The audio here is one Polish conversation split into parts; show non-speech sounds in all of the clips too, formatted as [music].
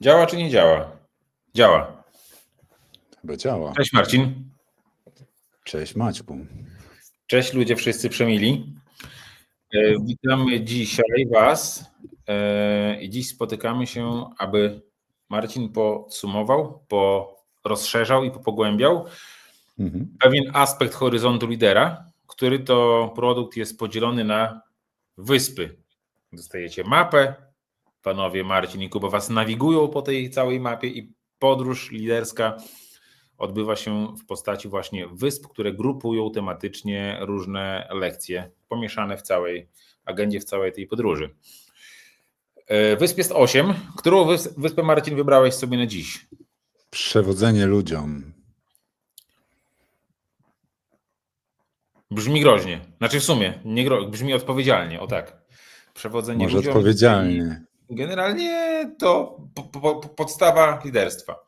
Działa czy nie działa? Działa. Chyba działa. Cześć Marcin. Cześć Maćku. Cześć ludzie wszyscy przemili. E, Witamy dzisiaj Was e, i dziś spotykamy się, aby Marcin podsumował, rozszerzał i pogłębiał Mhm. pewien aspekt horyzontu lidera, który to produkt jest podzielony na wyspy. Dostajecie mapę, panowie Marcin i Kuba was nawigują po tej całej mapie i podróż liderska odbywa się w postaci właśnie wysp, które grupują tematycznie różne lekcje, pomieszane w całej agendzie, w całej tej podróży. E, Wysp jest osiem. Którą wys- wyspę Marcin wybrałeś sobie na dziś? Przewodzenie ludziom. Brzmi groźnie. Znaczy w sumie, nie gro... brzmi odpowiedzialnie, o tak. Przewodzenie Może ludziom. odpowiedzialnie. Generalnie to po, po, po, podstawa liderstwa.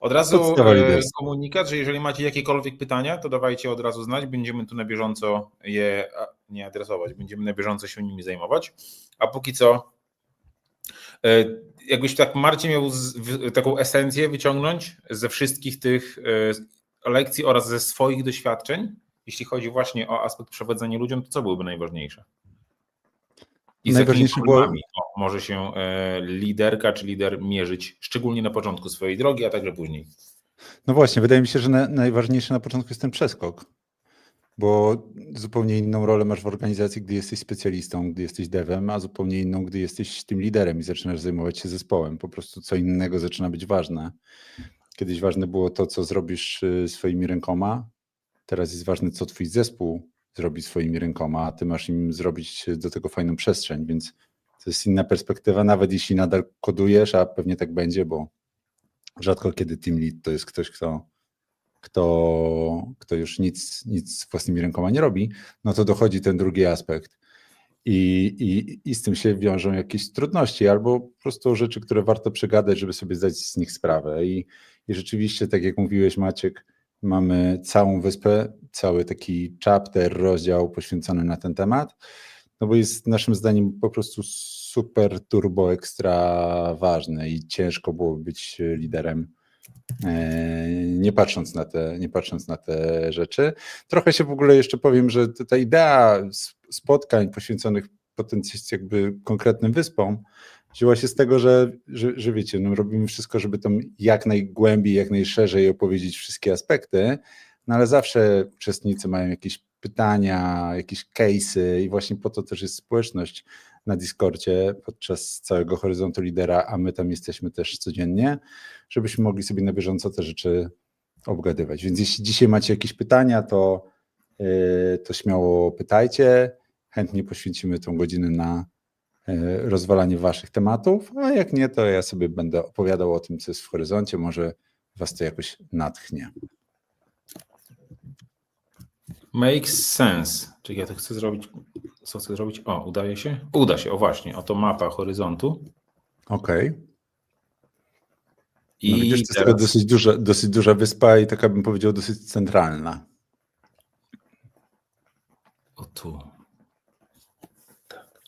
Od razu Podstawa e, liderstwa. komunikat, że jeżeli macie jakiekolwiek pytania, to dawajcie od razu znać. Będziemy tu na bieżąco je nie adresować, będziemy na bieżąco się nimi zajmować. A póki co, e, jakbyś tak Marcin miał taką esencję wyciągnąć ze wszystkich tych e, lekcji oraz ze swoich doświadczeń, jeśli chodzi właśnie o aspekt przewodzenia ludziom, to co byłoby najważniejsze? I Najważniejsze było- może się e, liderka czy lider mierzyć, szczególnie na początku swojej drogi, a także później. No właśnie, wydaje mi się, że na, najważniejsze na początku jest ten przeskok. Bo zupełnie inną rolę masz w organizacji, gdy jesteś specjalistą, gdy jesteś devem, a zupełnie inną, gdy jesteś tym liderem i zaczynasz zajmować się zespołem. Po prostu co innego zaczyna być ważne. Kiedyś ważne było to, co zrobisz y, swoimi rękoma. Teraz jest ważne, co twój zespół zrobi swoimi rękoma, a ty masz im zrobić do tego fajną przestrzeń, więc to jest inna perspektywa, nawet jeśli nadal kodujesz, a pewnie tak będzie, bo rzadko kiedy team lead to jest ktoś, kto, kto, kto już nic, nic własnymi rękoma nie robi, no to dochodzi ten drugi aspekt. I, i, I z tym się wiążą jakieś trudności, albo po prostu rzeczy, które warto przegadać, żeby sobie zdać z nich sprawę. I, i rzeczywiście, tak jak mówiłeś, Maciek, mamy całą wyspę, cały taki chapter, rozdział poświęcony na ten temat, no bo jest naszym zdaniem po prostu super turbo ekstra ważny i ciężko było być liderem e, nie patrząc na te, nie patrząc na te rzeczy. Trochę się w ogóle jeszcze powiem, że ta- idea spotkań poświęconych potencjalnie jakby konkretnym wyspom wzięła się z tego, że, że, że wiecie, no robimy wszystko, żeby tam jak najgłębiej, jak najszerzej opowiedzieć wszystkie aspekty, no ale zawsze uczestnicy mają jakieś pytania, jakieś case'y i właśnie po to też jest społeczność na Discordzie podczas całego horyzontu lidera, a my tam jesteśmy też codziennie, żebyśmy mogli sobie na bieżąco te rzeczy obgadywać. Więc jeśli dzisiaj macie jakieś pytania, to, yy, to śmiało pytajcie. Chętnie poświęcimy tą godzinę na yy, rozwalanie waszych tematów, a jak nie, to ja sobie będę opowiadał o tym, co jest w horyzoncie. Może was to jakoś natchnie. Makes sense. Czyli ja to chcę zrobić. Co chcę zrobić? O, udaje się? Uda się, o właśnie. Oto mapa horyzontu. Okej. I No widzisz, to jest teraz... taka dosyć duża, dosyć duża wyspa i taka bym powiedział dosyć centralna. O tu. Tak.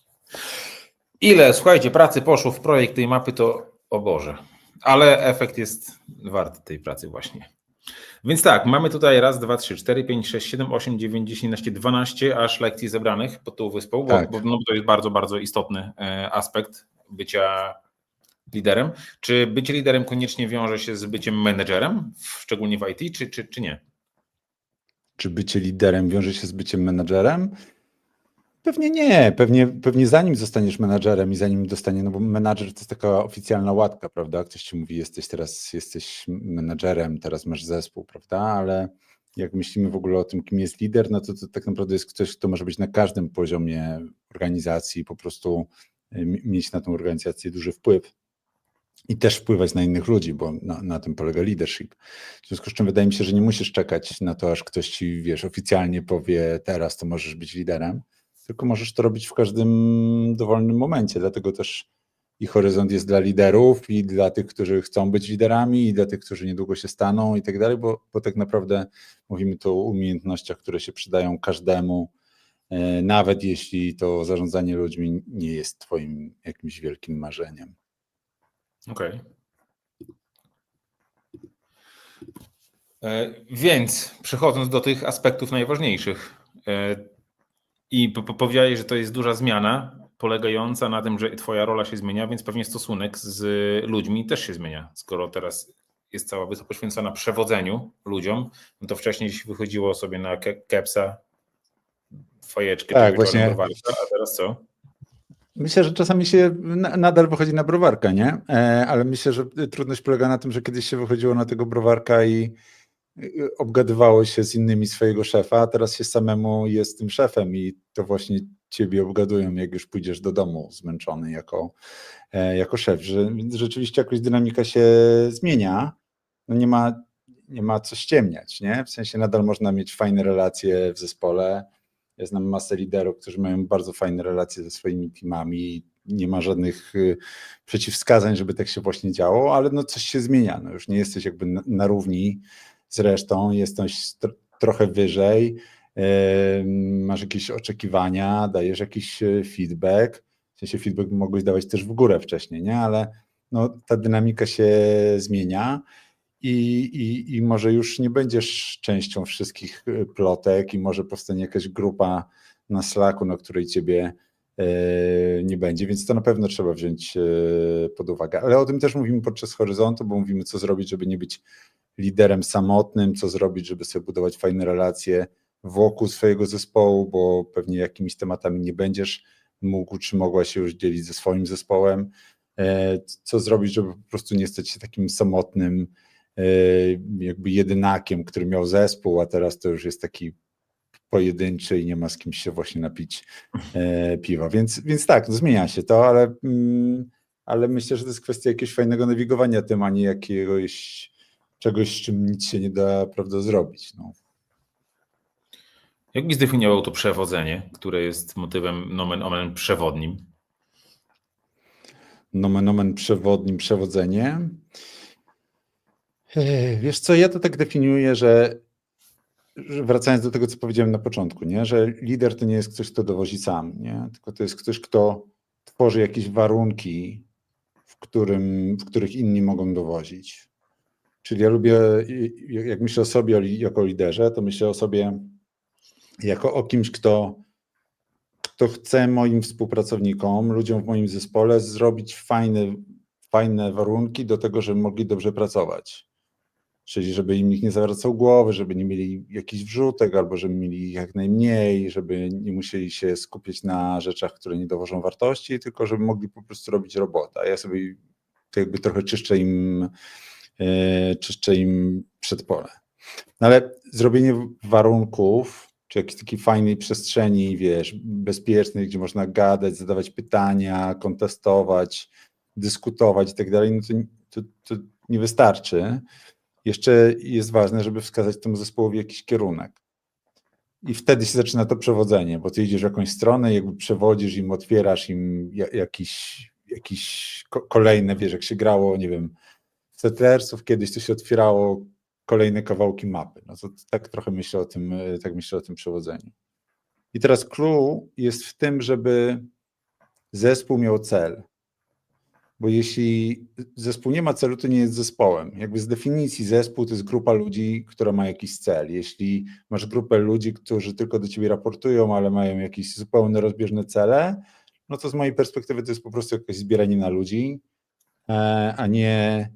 Ile, słuchajcie, pracy poszło w projekt tej mapy, to o Boże. Ale efekt jest warty tej pracy właśnie. Więc tak, mamy tutaj raz, dwa, trzy, cztery, pięć, sześć, siedem, osiem, dziewięć, dziesięć, jedenaście, dwanaście aż lekcji zebranych pod tą wyspą, bo, Tak. bo no, to jest bardzo, bardzo istotny e, aspekt bycia liderem. Czy bycie liderem koniecznie wiąże się z byciem menedżerem, szczególnie w IT, czy, czy, czy nie? Czy bycie liderem wiąże się z byciem menadżerem? Pewnie nie. Pewnie, pewnie zanim zostaniesz menadżerem i zanim dostanie, no bo menadżer to jest taka oficjalna łatka, prawda? Ktoś ci mówi, jesteś teraz, jesteś menadżerem, teraz masz zespół, prawda? Ale jak myślimy w ogóle o tym, kim jest lider, no to, to tak naprawdę jest ktoś, kto może być na każdym poziomie organizacji, po prostu y, mi- mieć na tą organizację duży wpływ i też wpływać na innych ludzi, bo na, na tym polega leadership. W związku z czym wydaje mi się, że nie musisz czekać na to, aż ktoś ci, wiesz, oficjalnie powie, teraz to możesz być liderem, tylko możesz to robić w każdym dowolnym momencie. Dlatego też i horyzont jest dla liderów, i dla tych, którzy chcą być liderami, i dla tych, którzy niedługo się staną, i tak dalej, bo, bo tak naprawdę mówimy tu o umiejętnościach, które się przydają każdemu, e, nawet jeśli to zarządzanie ludźmi nie jest Twoim jakimś wielkim marzeniem. Okej. Okay. Więc przechodząc do tych aspektów najważniejszych, e, i po- po- powiedziałeś, że to jest duża zmiana polegająca na tym, że twoja rola się zmienia, więc pewnie stosunek z ludźmi też się zmienia. Skoro teraz jest cała wyspa poświęcona przewodzeniu ludziom, no to wcześniej wychodziło sobie na ke- kepsa, fajeczkę, Tak, właśnie. browarka, a teraz co? Myślę, że czasami się na- nadal wychodzi na browarka, nie? E, Ale myślę, że trudność polega na tym, że kiedyś się wychodziło na tego browarka i obgadywało się z innymi swojego szefa, a teraz się samemu jest tym szefem i to właśnie ciebie obgadują, jak już pójdziesz do domu zmęczony jako, e, jako szef. Że, rzeczywiście jakoś dynamika się zmienia. No nie ma, nie ma co ściemniać, nie? W sensie nadal można mieć fajne relacje w zespole. Ja znam masę liderów, którzy mają bardzo fajne relacje ze swoimi teamami. Nie ma żadnych y, przeciwwskazań, żeby tak się właśnie działo, ale no coś się zmienia. No już nie jesteś jakby na, na równi z resztą, jesteś tr- trochę wyżej, masz jakieś oczekiwania, dajesz jakiś e, feedback. W sensie feedback mogłeś dawać też w górę wcześniej, nie? Ale no, ta dynamika się zmienia i, i, i może już nie będziesz częścią wszystkich y, plotek i może powstanie jakaś grupa na Slacku, na której ciebie e, nie będzie, więc to na pewno trzeba wziąć e, pod uwagę. Ale o tym też mówimy podczas horyzontu, bo mówimy, co zrobić, żeby nie być liderem samotnym, co zrobić, żeby sobie budować fajne relacje wokół swojego zespołu, bo pewnie jakimiś tematami nie będziesz mógł czy mogła się już dzielić ze swoim zespołem. E, Co zrobić, żeby po prostu nie stać się takim samotnym, e, jakby jedynakiem, który miał zespół, a teraz to już jest taki pojedynczy i nie ma z kimś się właśnie napić e, piwa. Więc, więc tak, no zmienia się to, ale, mm, ale myślę, że to jest kwestia jakiegoś fajnego nawigowania tym, a nie jakiegoś czegoś, z czym nic się nie da prawda, zrobić. No. Jak byś zdefiniował to przewodzenie, które jest motywem nomen omen przewodnim? Nomen omen przewodnim, przewodzenie. Ech, Wiesz co, ja to tak definiuję, że wracając do tego, co powiedziałem na początku, nie? że lider to nie jest ktoś, kto dowozi sam, nie? tylko to jest ktoś, kto tworzy jakieś warunki, w, którym, w których inni mogą dowozić. Czyli ja lubię, jak myślę o sobie jako liderze, to myślę o sobie jako o kimś, kto kto chce moim współpracownikom, ludziom w moim zespole zrobić fajne, fajne warunki do tego, żeby mogli dobrze pracować. Czyli żeby im nikt nie zawracał głowy, żeby nie mieli jakichś wrzutek, albo żeby mieli jak najmniej, żeby nie musieli się skupiać na rzeczach, które nie dowożą wartości, tylko żeby mogli po prostu robić robotę. A ja sobie to jakby trochę czyszczę im, e, czyszczę im przedpole. No ale zrobienie warunków, czy jakiejś takiej fajnej przestrzeni, wiesz, bezpiecznej, gdzie można gadać, zadawać pytania, kontestować, dyskutować i tak dalej, no to, to, to nie wystarczy. Jeszcze jest ważne, żeby wskazać temu zespołowi jakiś kierunek. I wtedy się zaczyna to przewodzenie, bo ty idziesz w jakąś stronę, jakby przewodzisz im, otwierasz im ja- jakiś, jakiś ko- kolejne, wiesz, jak się grało, nie wiem, Settlersów kiedyś to się otwierało kolejne kawałki mapy. No to tak trochę myślę o tym, e, tak myślę o tym przewodzeniu. I teraz clue jest w tym, żeby zespół miał cel. Bo jeśli zespół nie ma celu, to nie jest zespołem. Jakby z definicji zespół to jest grupa ludzi, która ma jakiś cel. Jeśli masz grupę ludzi, którzy tylko do ciebie raportują, ale mają jakieś zupełnie rozbieżne cele, no to z mojej perspektywy to jest po prostu jakieś zbieranie na ludzi, e, a nie,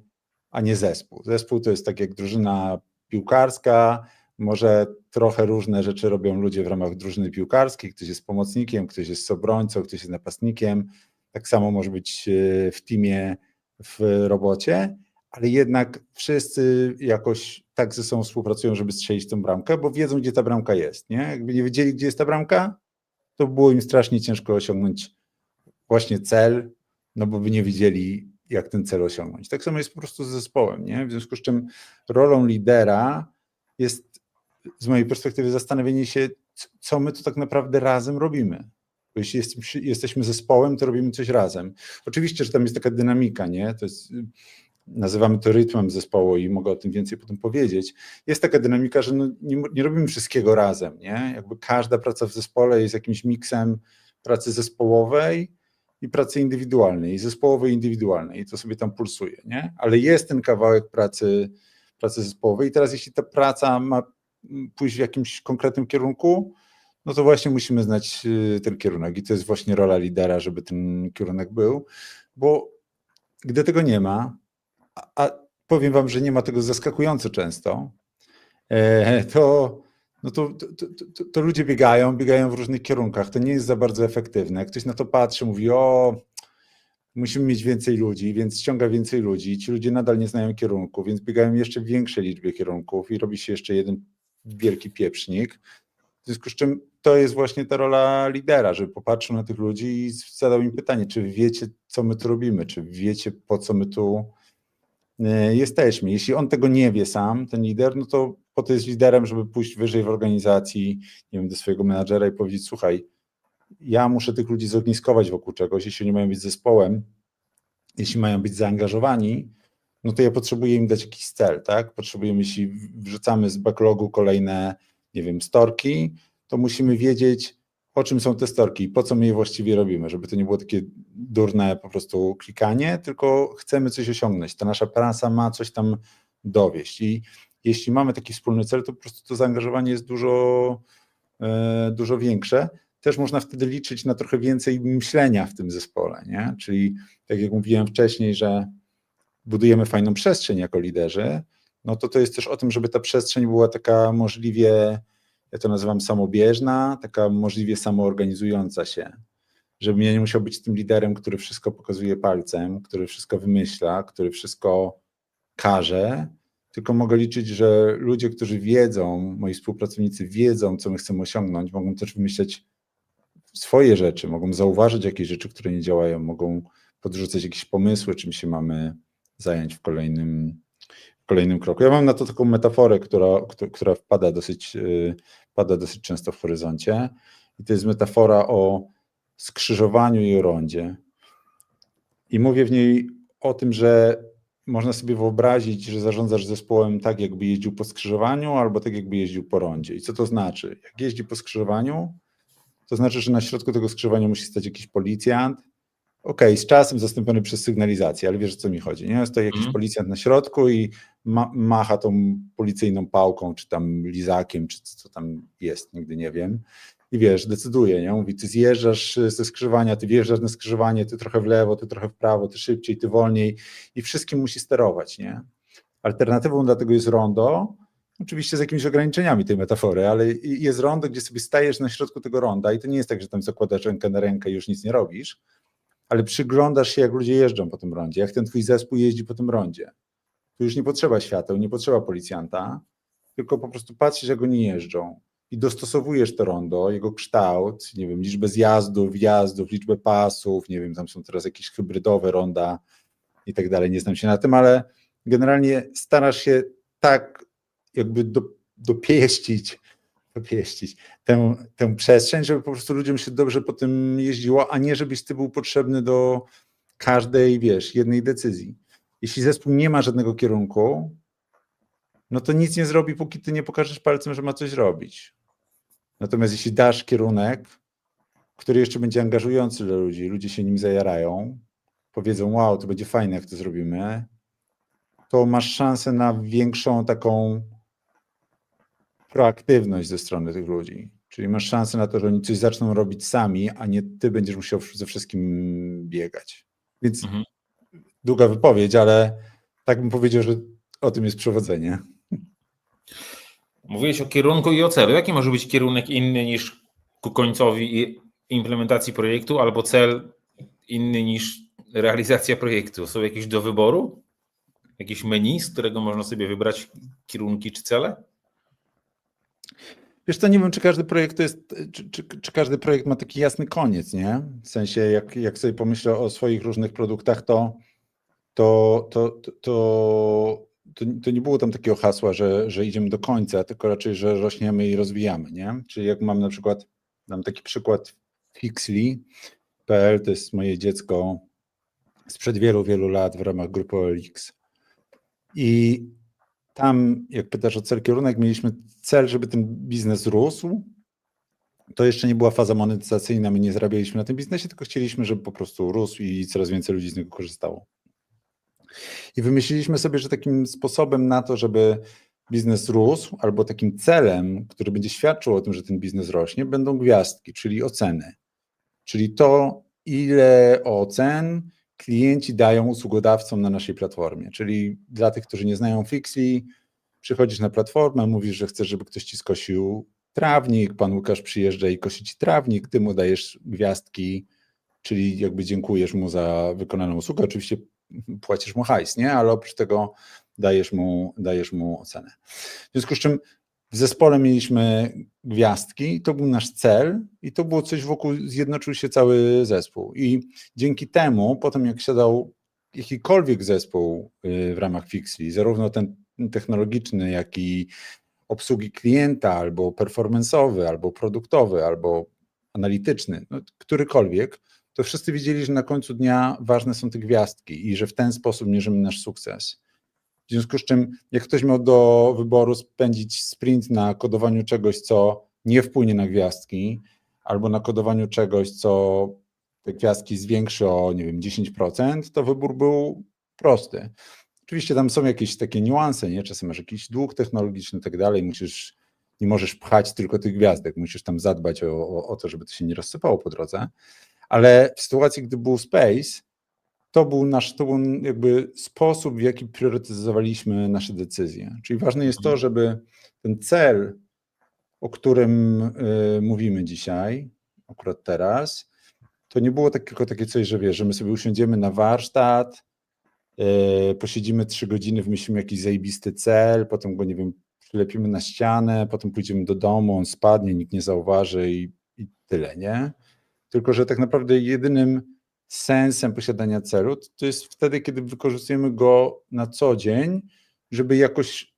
a nie zespół. Zespół to jest tak jak drużyna piłkarska, może trochę różne rzeczy robią ludzie w ramach drużyny piłkarskiej, ktoś jest pomocnikiem, ktoś jest obrońcą, ktoś jest napastnikiem, tak samo może być e, w teamie, w robocie, ale jednak wszyscy jakoś tak ze sobą współpracują, żeby strzelić tą bramkę, bo wiedzą, gdzie ta bramka jest, nie? Jakby nie wiedzieli, gdzie jest ta bramka, to było im strasznie ciężko osiągnąć właśnie cel, no bo by nie wiedzieli, jak ten cel osiągnąć. Tak samo jest po prostu z zespołem, nie? W związku z czym rolą lidera jest z mojej perspektywy zastanowienie się, co my tu tak naprawdę razem robimy. Bo jeśli jesteśmy, jesteśmy zespołem, to robimy coś razem. Oczywiście, że tam jest taka dynamika, nie? To jest, nazywamy to rytmem zespołu i mogę o tym więcej potem powiedzieć. Jest taka dynamika, że no nie, nie robimy wszystkiego razem, nie? Jakby każda praca w zespole jest jakimś miksem pracy zespołowej i pracy indywidualnej, i zespołowej i indywidualnej i to sobie tam pulsuje, nie? Ale jest ten kawałek pracy, pracy zespołowej. I teraz jeśli ta praca ma pójść w jakimś konkretnym kierunku, no to właśnie musimy znać y, ten kierunek i to jest właśnie rola lidera, żeby ten kierunek był, bo gdy tego nie ma, a, powiem wam, że nie ma tego zaskakująco często, e, to, no to, to, to, to ludzie biegają, biegają w różnych kierunkach. To nie jest za bardzo efektywne. Ktoś na to patrzy, mówi: O, musimy mieć więcej ludzi, więc ściąga więcej ludzi. Ci ludzie nadal nie znają kierunku, więc biegają jeszcze w większej liczbie kierunków i robi się jeszcze jeden wielki pieprznik. W związku z czym to jest właśnie ta rola lidera, żeby popatrzył na tych ludzi i zadał im pytanie, czy wiecie, co my tu robimy, czy wiecie, po co my tu e, jesteśmy. Jeśli on tego nie wie sam, ten lider, no to po to jest liderem, żeby pójść wyżej w organizacji, nie wiem, do swojego menadżera i powiedzieć, słuchaj, ja muszę tych ludzi zogniskować wokół czegoś, jeśli oni mają być zespołem, jeśli mają być zaangażowani, no to ja potrzebuję im dać jakiś cel, tak? Potrzebujemy, jeśli wrzucamy z backlogu kolejne, nie wiem, storki, to musimy wiedzieć, o czym są te storki po co my je właściwie robimy, żeby to nie było takie durne po prostu klikanie, tylko chcemy coś osiągnąć. Ta nasza praca ma coś tam dowieść i jeśli mamy taki wspólny cel, to po prostu to zaangażowanie jest dużo, e, dużo większe. Też można wtedy liczyć na trochę więcej myślenia w tym zespole, nie? Czyli tak jak mówiłem wcześniej, że budujemy fajną przestrzeń jako liderzy, no to to jest też o tym, żeby ta przestrzeń była taka możliwie, ja to nazywam samobieżna, taka możliwie samoorganizująca się. Żebym ja nie musiał być tym liderem, który wszystko pokazuje palcem, który wszystko wymyśla, który wszystko każe, tylko mogę liczyć, że ludzie, którzy wiedzą, moi współpracownicy wiedzą, co my chcemy osiągnąć, mogą też wymyśleć swoje rzeczy, mogą zauważyć jakieś rzeczy, które nie działają, mogą podrzucać jakieś pomysły, czym się mamy zająć w kolejnym, w kolejnym kroku. Ja mam na to taką metaforę, która, któ- która wpada dosyć, yy, pada dosyć często w horyzoncie. I to jest metafora o skrzyżowaniu i o rondzie. I mówię w niej o tym, że można sobie wyobrazić, że zarządzasz zespołem tak, jakby jeździł po skrzyżowaniu, albo tak, jakby jeździł po rondzie. I co to znaczy? Jak jeździ po skrzyżowaniu, to znaczy, że na środku tego skrzyżowania musi stać jakiś policjant. Okej, z czasem zastąpiony przez sygnalizację, ale wiesz o co mi chodzi. Nie? Stoi jakiś Mhm. policjant na środku i ma, macha tą policyjną pałką, czy tam lizakiem, czy co tam jest, nigdy nie wiem. I wiesz, decyduje, nie? Mówi, ty zjeżdżasz ze skrzyżowania, ty wjeżdżasz na skrzyżowanie, ty trochę w lewo, ty trochę w prawo, ty szybciej, ty wolniej i wszystkim musi sterować, nie? Alternatywą dla tego jest rondo, oczywiście z jakimiś ograniczeniami tej metafory, ale jest rondo, gdzie sobie stajesz na środku tego ronda i to nie jest tak, że tam zakładasz rękę na rękę i już nic nie robisz, ale przyglądasz się, jak ludzie jeżdżą po tym rondzie, jak ten twój zespół jeździ po tym rondzie. Tu już nie potrzeba świateł, nie potrzeba policjanta, tylko po prostu patrzysz, jak oni jeżdżą i dostosowujesz to rondo, jego kształt, nie wiem, liczbę zjazdów, wjazdów, liczbę pasów, nie wiem, tam są teraz jakieś hybrydowe ronda i tak dalej, nie znam się na tym, ale generalnie starasz się tak jakby do, dopieścić, dopieścić tę, tę przestrzeń, żeby po prostu ludziom się dobrze po tym jeździło, a nie żebyś ty był potrzebny do każdej, wiesz, jednej decyzji. Jeśli zespół nie ma żadnego kierunku, no to nic nie zrobi, póki ty nie pokażesz palcem, że ma coś robić. Natomiast jeśli dasz kierunek, który jeszcze będzie angażujący dla ludzi, ludzie się nim zajarają, powiedzą, wow, to będzie fajne, jak to zrobimy, to masz szansę na większą taką proaktywność ze strony tych ludzi. Czyli masz szansę na to, że oni coś zaczną robić sami, a nie ty będziesz musiał ze wszystkim biegać. Więc Mhm. długa wypowiedź, ale tak bym powiedział, że o tym jest przewodzenie. Mówiłeś o kierunku i o celu. Jaki może być kierunek inny niż ku końcowi implementacji projektu, albo cel inny niż realizacja projektu? Są jakieś do wyboru? Jakieś menu, z którego można sobie wybrać kierunki czy cele? Wiesz nie wiem, czy każdy projekt to jest, czy, czy, czy każdy projekt ma taki jasny koniec, nie? W sensie, jak, jak sobie pomyślę o swoich różnych produktach, to, to, to, to, to, to, to nie było tam takiego hasła, że, że idziemy do końca, tylko raczej, że rośniemy i rozwijamy, nie? Czyli jak mam na przykład, dam taki przykład Fixly.pl, to jest moje dziecko sprzed wielu, wielu lat w ramach grupy OLX. I tam, jak pytasz o cel kierunek, mieliśmy cel, żeby ten biznes rósł. To jeszcze nie była faza monetyzacyjna, my nie zarabialiśmy na tym biznesie, tylko chcieliśmy, żeby po prostu rósł i coraz więcej ludzi z niego korzystało. I wymyśliliśmy sobie, że takim sposobem na to, żeby biznes rósł, albo takim celem, który będzie świadczył o tym, że ten biznes rośnie, będą gwiazdki, czyli oceny. Czyli to, ile ocen klienci dają usługodawcom na naszej platformie. Czyli dla tych, którzy nie znają Fixly, przychodzisz na platformę, mówisz, że chcesz, żeby ktoś ci skosił trawnik, pan Łukasz przyjeżdża i kosi ci trawnik, ty mu dajesz gwiazdki, czyli jakby dziękujesz mu za wykonaną usługę. Oczywiście płacisz mu hajs, nie? Ale oprócz tego dajesz mu, dajesz mu ocenę. W związku z czym w zespole mieliśmy gwiazdki, to był nasz cel i to było coś wokół, zjednoczył się cały zespół. I dzięki temu, potem jak siadał jakikolwiek zespół y, w ramach Fixly, zarówno ten technologiczny, jak i obsługi klienta, albo performanceowy, albo produktowy, albo analityczny, no, którykolwiek, to wszyscy wiedzieli, że na końcu dnia ważne są te gwiazdki i że w ten sposób mierzymy nasz sukces. W związku z czym, jak ktoś miał do wyboru spędzić sprint na kodowaniu czegoś, co nie wpłynie na gwiazdki, albo na kodowaniu czegoś, co te gwiazdki zwiększy o, nie wiem, 10%, to wybór był prosty. Oczywiście tam są jakieś takie niuanse, nie? Czasem masz jakiś dług technologiczny i tak dalej, musisz, nie możesz pchać tylko tych gwiazdek, musisz tam zadbać o, o, o to, żeby to się nie rozsypało po drodze, ale w sytuacji, gdy był Space, to był nasz, to był jakby sposób, w jaki priorytetyzowaliśmy nasze decyzje. Czyli ważne jest to, żeby ten cel, o którym y, mówimy dzisiaj, akurat teraz, to nie było tak, tylko takie coś, że wiesz, że my sobie usiądziemy na warsztat, y, posiedzimy trzy godziny, wymyślimy jakiś zajebisty cel, potem go, nie wiem, przylepimy na ścianę, potem pójdziemy do domu, on spadnie, nikt nie zauważy i, i tyle, nie? Tylko, że tak naprawdę jedynym sensem posiadania celu to- jest wtedy, kiedy wykorzystujemy go na co dzień, żeby jakoś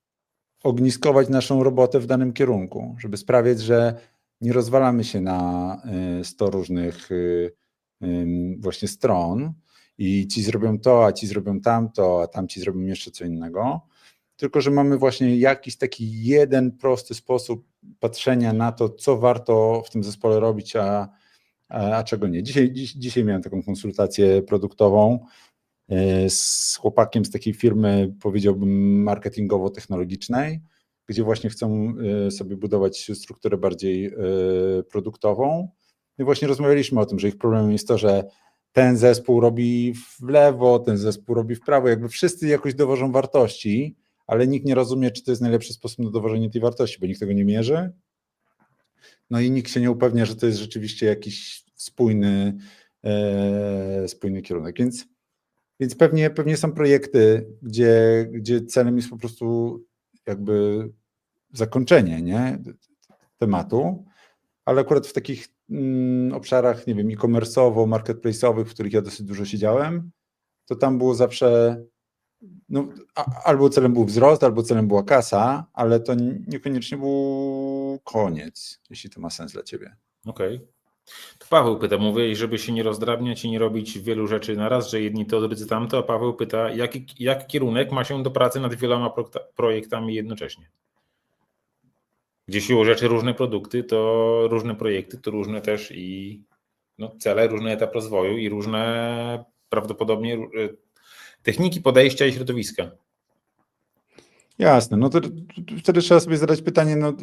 ogniskować naszą robotę w danym kierunku, żeby sprawiać, że nie rozwalamy się na y, 100 różnych y, właśnie stron i ci zrobią to, a ci zrobią tamto, a tamci zrobią jeszcze co innego, tylko że mamy właśnie jakiś taki jeden prosty sposób patrzenia na to, co warto w tym zespole robić, a, a, czego nie. Dzisiaj, dziś, dzisiaj miałem taką konsultację produktową e, z chłopakiem z takiej firmy, powiedziałbym, marketingowo-technologicznej, gdzie właśnie chcą e, sobie budować strukturę bardziej e, produktową. I właśnie rozmawialiśmy o tym, że ich problemem jest to, że ten zespół robi w lewo, ten zespół robi w prawo, jakby wszyscy jakoś dowożą wartości, ale nikt nie rozumie, czy to jest najlepszy sposób na dowożenie tej wartości, bo nikt tego nie mierzy. No i nikt się nie upewnia, że to jest rzeczywiście jakiś spójny, e, spójny kierunek. Więc, więc pewnie, pewnie są projekty, gdzie, gdzie celem jest po prostu jakby zakończenie nie? tematu, ale akurat w takich mm, obszarach, nie wiem, e-commerce'owo, marketplace'owych, w których ja dosyć dużo siedziałem, to tam było zawsze no, a, albo celem był wzrost, albo celem była kasa, ale to niekoniecznie był koniec, jeśli to ma sens dla ciebie. Okej. To Paweł pyta, mówię, żeby się nie rozdrabniać i nie robić wielu rzeczy na raz, że jedni to, drudzy tamto, a Paweł pyta, jaki, jak kierunek ma się do pracy nad wieloma projektami jednocześnie? Gdzie siłą rzeczy różne produkty, to różne projekty, to różne też i no, cele, różny etap rozwoju i różne prawdopodobnie y, techniki podejścia i środowiska. Jasne, no to, wtedy trzeba sobie zadać pytanie, no,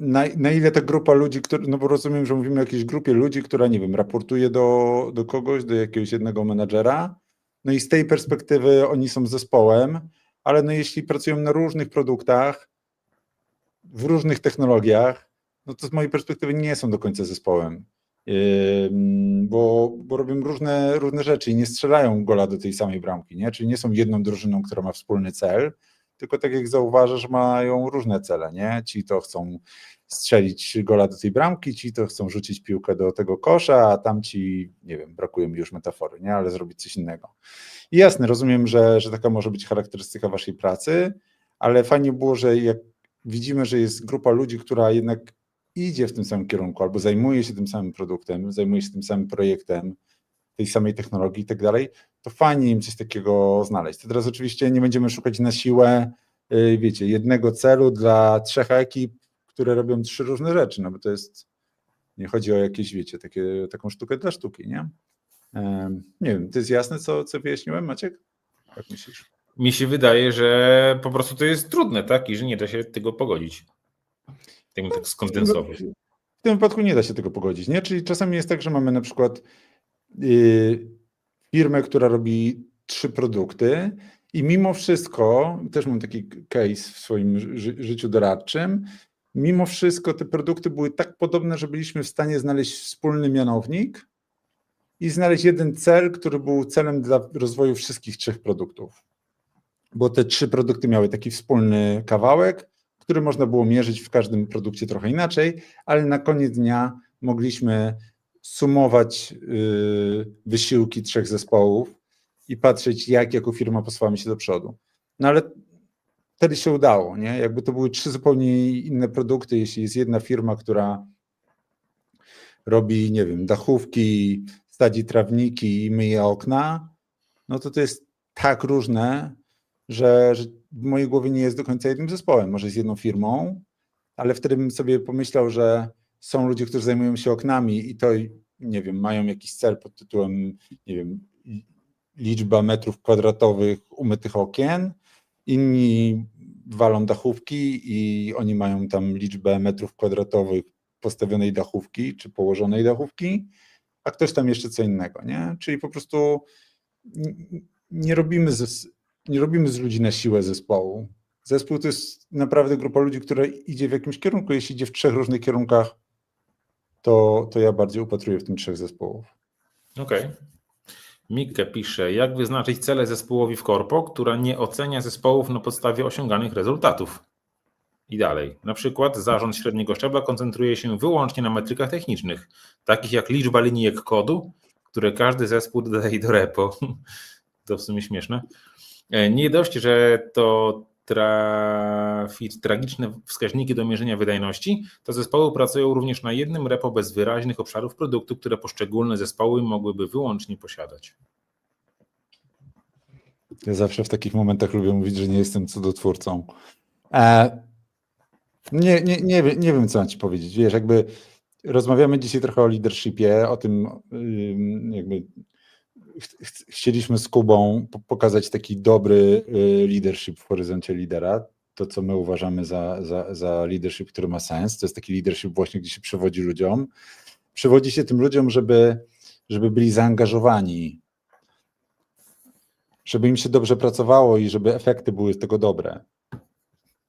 na, na ile ta grupa ludzi, który, no bo rozumiem, że mówimy o jakiejś grupie ludzi, która, nie wiem, raportuje do, do kogoś, do jakiegoś jednego menadżera, no i z tej perspektywy oni są zespołem, ale no jeśli pracują na różnych produktach, w różnych technologiach, no to z mojej perspektywy nie są do końca zespołem, bo, bo robią różne, różne rzeczy i nie strzelają gola do tej samej bramki, nie? czyli nie są jedną drużyną, która ma wspólny cel, tylko tak jak zauważasz, mają różne cele, nie? Ci to chcą strzelić gola do tej bramki, ci to chcą rzucić piłkę do tego kosza, a tamci, nie wiem, brakuje mi już metafory, nie? Ale zrobić coś innego. I jasne, rozumiem, że, że taka może być charakterystyka waszej pracy, ale fajnie było, że jak widzimy, że jest grupa ludzi, która jednak idzie w tym samym kierunku, albo zajmuje się tym samym produktem, zajmuje się tym samym projektem, tej samej technologii i tak dalej, to fajnie im coś takiego znaleźć. To teraz oczywiście nie będziemy szukać na siłę, yy, wiecie, jednego celu dla trzech ekip, które robią trzy różne rzeczy, no bo to jest, nie chodzi o jakieś, wiecie, takie, taką sztukę dla sztuki, nie? Nie wiem, to jest jasne, co, co wyjaśniłem, Maciek? Jak myślisz? Mi się wydaje, że po prostu to jest trudne, tak? I że nie da się tego pogodzić. Tak, tak skondensować. W tym wypadku nie da się tego pogodzić, nie? Czyli czasami jest tak, że mamy na przykład yy, firmę, która robi trzy produkty i mimo wszystko, też mam taki case w swoim ży życiu doradczym, mimo wszystko te produkty były tak podobne, że byliśmy w stanie znaleźć wspólny mianownik i znaleźć jeden cel, który był celem dla rozwoju wszystkich trzech produktów. Bo te trzy produkty miały taki wspólny kawałek, który można było mierzyć w każdym produkcie trochę inaczej, ale na koniec dnia mogliśmy sumować yy, wysiłki trzech zespołów i patrzeć, jak jako firma posuwamy się do przodu. No ale wtedy się udało, nie? Jakby to były trzy zupełnie inne produkty, jeśli jest jedna firma, która robi, nie wiem, dachówki, sadzi trawniki i myje okna, no to to jest tak różne, że, że w mojej głowie nie jest do końca jednym zespołem, może jest jedną firmą, ale wtedy bym sobie pomyślał, że są ludzie, którzy zajmują się oknami i to, nie wiem, mają jakiś cel pod tytułem, nie wiem, liczba metrów kwadratowych umytych okien, inni walą dachówki i oni mają tam liczbę metrów kwadratowych postawionej dachówki czy położonej dachówki, a ktoś tam jeszcze co innego, nie? Czyli po prostu nie robimy z, nie robimy z ludzi na siłę zespołu. Zespół to jest naprawdę grupa ludzi, która idzie w jakimś kierunku. Jeśli idzie w trzech różnych kierunkach, to, to ja bardziej upatruję w tym trzech zespołów. Okej. Mikke pisze, jak wyznaczyć cele zespołowi w korpo, która nie ocenia zespołów na podstawie osiąganych rezultatów? I dalej. Na przykład zarząd średniego szczebla koncentruje się wyłącznie na metrykach technicznych, takich jak liczba linijek kodu, które każdy zespół dodaje do repo. [laughs] To w sumie śmieszne. E, Nie dość, że to trafi tragiczne wskaźniki do mierzenia wydajności, to zespoły pracują również na jednym repo bez wyraźnych obszarów produktu, które poszczególne zespoły mogłyby wyłącznie posiadać. Ja zawsze w takich momentach lubię mówić, że nie jestem cudotwórcą. E, nie, nie, nie, nie wiem, co mam ci powiedzieć. Wiesz, jakby rozmawiamy dzisiaj trochę o leadershipie, o tym, ym, jakby ch- ch- chcieliśmy z Kubą po- pokazać taki dobry y, leadership w horyzoncie lidera. To, co my uważamy za, za, za leadership, który ma sens, to jest taki leadership właśnie, gdzie się przewodzi ludziom. Przewodzi się tym ludziom, żeby, żeby byli zaangażowani, żeby im się dobrze pracowało i żeby efekty były z tego dobre.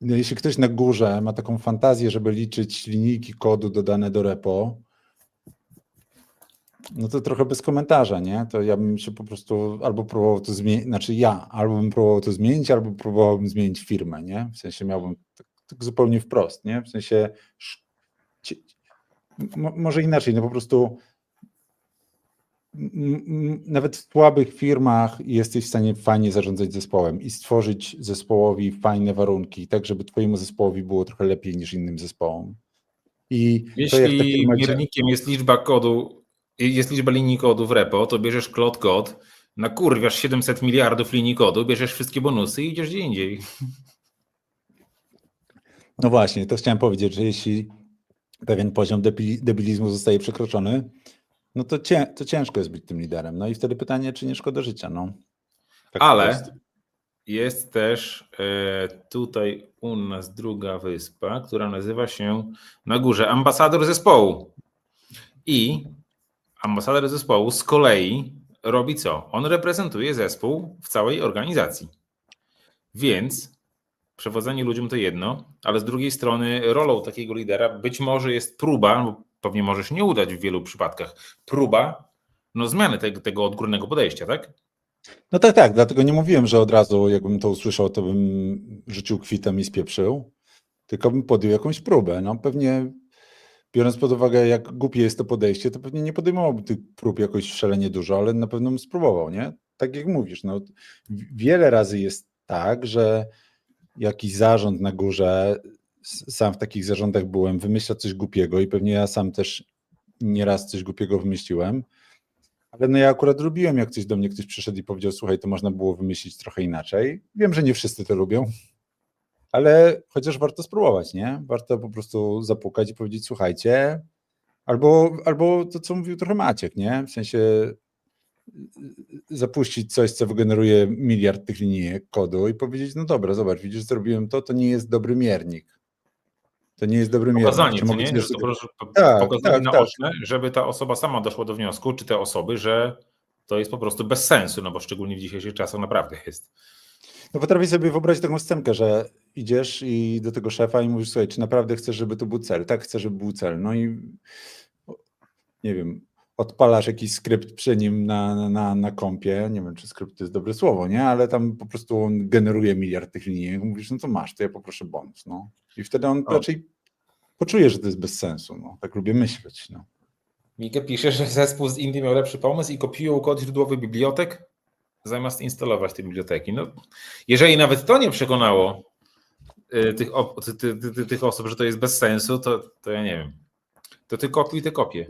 Jeśli ktoś na górze ma taką fantazję, żeby liczyć linijki kodu dodane do repo, no to trochę bez komentarza, nie? To ja bym się po prostu albo próbował to zmienić, znaczy ja, albo bym próbował to zmienić, albo próbowałbym zmienić firmę, nie? W sensie miałbym tak, tak zupełnie wprost, nie? W sensie może inaczej, no po prostu nawet w słabych firmach jesteś w stanie fajnie zarządzać zespołem i stworzyć zespołowi fajne warunki, tak żeby twojemu zespołowi było trochę lepiej niż innym zespołom. I to Jeśli dzia- miernikiem jest liczba kodu, jest liczba linii kodu w repo, to bierzesz cloud kod, nakurwiasz 700 miliardów linii kodu, bierzesz wszystkie bonusy i idziesz gdzie indziej. No właśnie, to chciałem powiedzieć, że jeśli pewien poziom debili- debilizmu zostaje przekroczony, no to, cię, to ciężko jest być tym liderem. No i wtedy pytanie, czy nie szkoda życia, no. Tak Ale prostu. jest też e, tutaj u nas druga wyspa, która nazywa się na górze ambasador zespołu. I ambasador zespołu z kolei robi co? On reprezentuje zespół w całej organizacji. Więc przewodzenie ludziom to jedno, ale z drugiej strony rolą takiego lidera być może jest próba, bo pewnie może się nie udać w wielu przypadkach, próba no, zmiany tego, tego odgórnego podejścia, tak? No tak, tak, dlatego nie mówiłem, że od razu jakbym to usłyszał, to bym rzucił kwitem i spieprzył, tylko bym podjął jakąś próbę. No pewnie biorąc pod uwagę, jak głupie jest to podejście, to pewnie nie podejmowałby tych prób jakoś szalenie dużo, ale na pewno bym spróbował, nie? Tak jak mówisz, no wiele razy jest tak, że jakiś zarząd na górze, sam w takich zarządach byłem, wymyśla coś głupiego i pewnie ja sam też nieraz coś głupiego wymyśliłem, ale no ja akurat lubiłem, jak coś do mnie ktoś przyszedł i powiedział, słuchaj, to można było wymyślić trochę inaczej. Wiem, że nie wszyscy to lubią, ale chociaż warto spróbować, nie? Warto po prostu zapukać i powiedzieć, słuchajcie, albo, albo to, co mówił trochę Maciek, nie? W sensie zapuścić coś, co wygeneruje miliard tych linijek kodu i powiedzieć, no dobra, zobacz, widzisz, zrobiłem to, to nie jest dobry miernik. To nie jest dobry miernik. Pokazanie, co mogę nie? Że to Tak, pokazanie tak, naoczne, żeby ta osoba sama doszła do wniosku, czy te osoby, że to jest po prostu bez sensu, no bo szczególnie w dzisiejszych czasach naprawdę jest. No potrafię sobie wyobrazić taką scenkę, że idziesz i do tego szefa i mówisz, słuchaj, czy naprawdę chcesz, żeby to był cel? Tak, chcę, żeby był cel. No i nie wiem, odpalasz jakiś skrypt przy nim na, na- na, kompie, nie wiem, czy skrypt to jest dobre słowo, nie? Ale tam po prostu on generuje miliard tych linii. Mówisz, no to masz, to ja poproszę bonus, no. I wtedy on O. raczej poczuje, że to jest bez sensu, no. Tak lubię myśleć, no. Mika pisze, że zespół z Indii miał lepszy pomysł i kopiują kod źródłowy bibliotek, zamiast instalować te biblioteki. No, jeżeli nawet to nie przekonało y, tych, ty, ty, ty, ty, tych osób, że to jest bez sensu, to, to ja nie wiem. To ty kopiuj te kopie.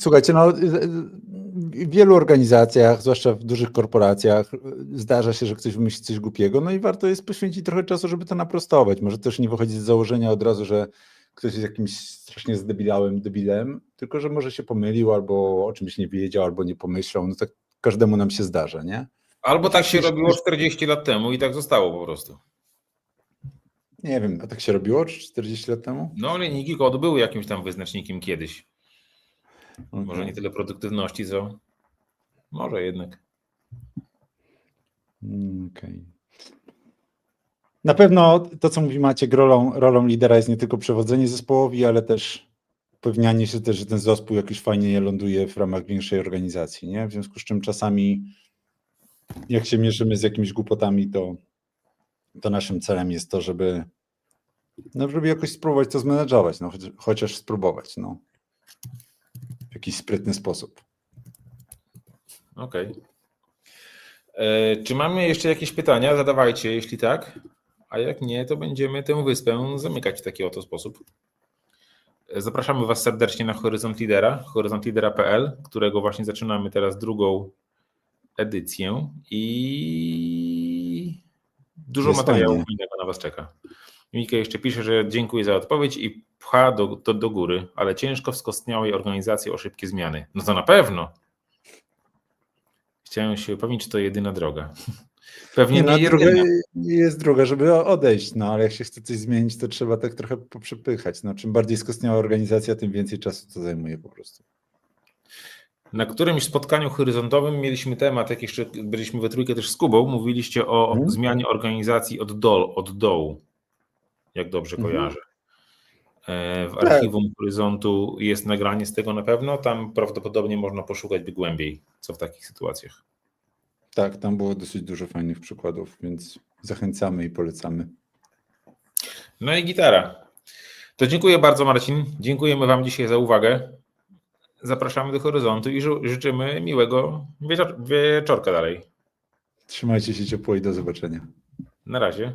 Słuchajcie, no, w wielu organizacjach, zwłaszcza w dużych korporacjach, zdarza się, że ktoś wymyśli coś głupiego, no i warto jest poświęcić trochę czasu, żeby to naprostować. Może też nie wychodzić z założenia od razu, że ktoś jest jakimś strasznie zdebilałem debilem, tylko że może się pomylił, albo o czymś nie wiedział, albo nie pomyślał. No tak każdemu nam się zdarza, nie? Albo tak się robiło 40 lat temu i tak zostało po prostu. Nie wiem, a tak się robiło 40 lat temu? No, linijki kodu były jakimś tam wyznacznikiem kiedyś. Może Okej. nie tyle produktywności, co może jednak. Mm, Okej. Na pewno to, co mówi Maciek, rolą, rolą lidera jest nie tylko przewodzenie zespołowi, ale też upewnianie się też, że ten zespół jakoś fajnie ląduje w ramach większej organizacji, nie? W związku z czym czasami jak się mierzymy z jakimiś głupotami, to, to naszym celem jest to, żeby, no, żeby jakoś spróbować to zmenedżować, no, chociaż, spróbować, no. W jakiś sprytny sposób. Okej. E, Czy mamy jeszcze jakieś pytania? Zadawajcie, jeśli tak. A jak nie, to będziemy tę wyspę zamykać w taki oto sposób. Zapraszamy Was serdecznie na Horyzont Lidera, horyzontlidera.pl, którego właśnie zaczynamy teraz drugą edycję i dużo Jest materiału fajnie. innego na Was czeka. Mika jeszcze pisze, że dziękuję za odpowiedź i pcha do, do, do góry, ale ciężko w skostniałej organizacji o szybkie zmiany. No to na pewno. Chciałem się upewnić, czy to jedyna droga. [laughs] Pewnie nie, no, jedyna. druga, jest druga, żeby odejść, no ale jak się chce coś zmienić, to trzeba tak trochę poprzepychać. No, czym bardziej skostniała organizacja, tym więcej czasu to zajmuje po prostu. Na którymś spotkaniu horyzontowym mieliśmy temat, jak jeszcze byliśmy we trójkę też z Kubą, mówiliście o Mhm. zmianie organizacji od, dol, od dołu, jak dobrze Mhm. kojarzę. E, W Tak. archiwum Horyzontu jest nagranie z tego na pewno, tam prawdopodobnie można poszukać głębiej, co w takich sytuacjach. Tak, tam było dosyć dużo fajnych przykładów, więc zachęcamy i polecamy. No i gitara. To dziękuję bardzo Marcin, dziękujemy Wam dzisiaj za uwagę. Zapraszamy do Horyzontu i ży- życzymy miłego wieczor- wieczorka dalej. Trzymajcie się ciepło i do zobaczenia. Na razie.